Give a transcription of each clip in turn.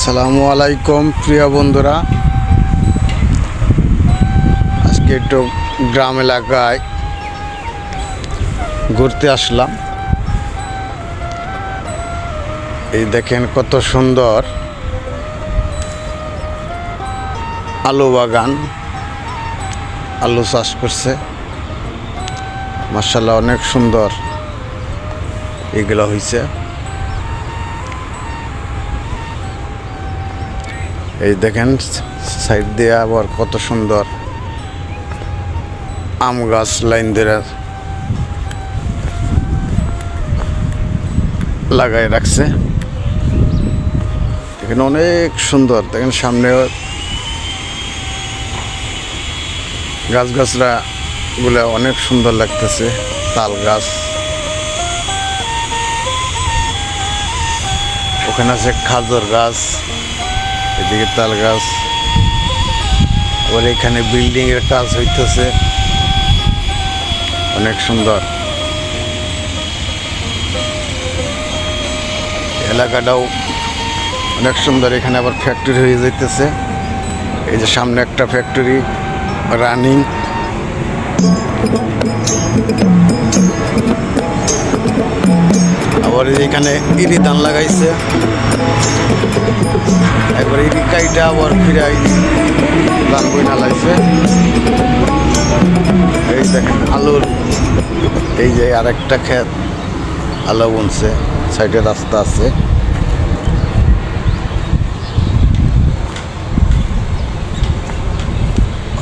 আসসালামু আলাইকুম, প্রিয় বন্ধুরা। আজকে একটু গ্রাম এলাকায় ঘুরতে আসলাম। এই দেখেন কত সুন্দর আলু বাগান। আলু চাষ করছে। মার্শাল্লাহ অনেক সুন্দর। এগুলো হয়েছে এই দেখেন, সাইড দিয়ে আবার কত সুন্দর আম গাছ লাইন দিয়ে লাগাই রাখছে। এখানে অনেক সুন্দর, দেখেন সামনে গাছগাছরা গুলো অনেক সুন্দর লাগতেছে, তাল গাছ। ওখানে আছে খাজর গাছ। এদিকে তাল গাছ। আবার এখানে বিল্ডিং এর কাজ হইতেছে। অনেক সুন্দর। এলাকাটাও অনেক সুন্দর। এখানে আবার ফ্যাক্টরি হয়ে যাইতেছে। এই যে সামনে একটা ফ্যাক্টরি রানিং আবার এখানে ইরি ধান লাগাইছে। একবার ইরি কাইটা আবার ফিরাই ধান বইনা লাইছে এই দেখেন আলুর, এই যে আরেকটা ক্ষেত, আলো বুনছে, সাইডে রাস্তা আছে।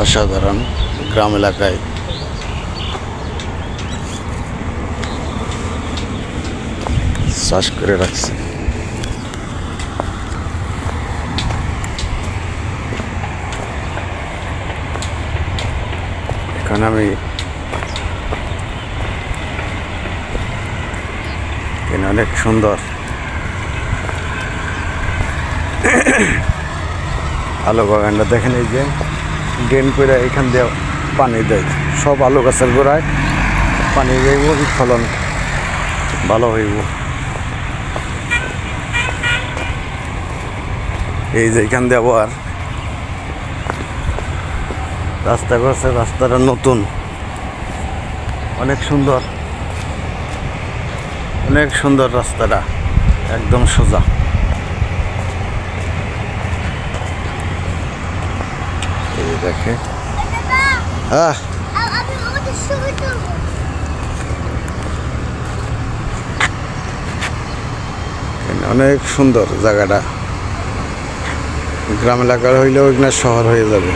অসাধারণ গ্রাম এলাকায়। চাষ করে রাখছে। এখানে আমি অনেক সুন্দর আলু বাগানটা দেখেন এই যে ড্রেন করে এখান দিয়ে পানি দেয়। সব আলু গাছের গোড়ায় পানি যাইব ফলন ভালো হইব। এই যে এখান দিয়ে আবার রাস্তা করছে রাস্তাটা নতুন। অনেক সুন্দর। অনেক সুন্দর রাস্তাটা। একদম সোজা। দেখে। হ্যাঁ অনেক সুন্দর জায়গাটা। গ্রাম এলাকার হইলেও এখানে শহর হয়ে যাবে।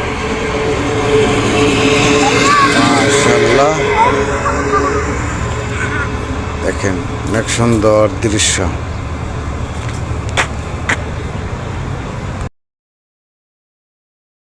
সুন্দর দৃশ্য।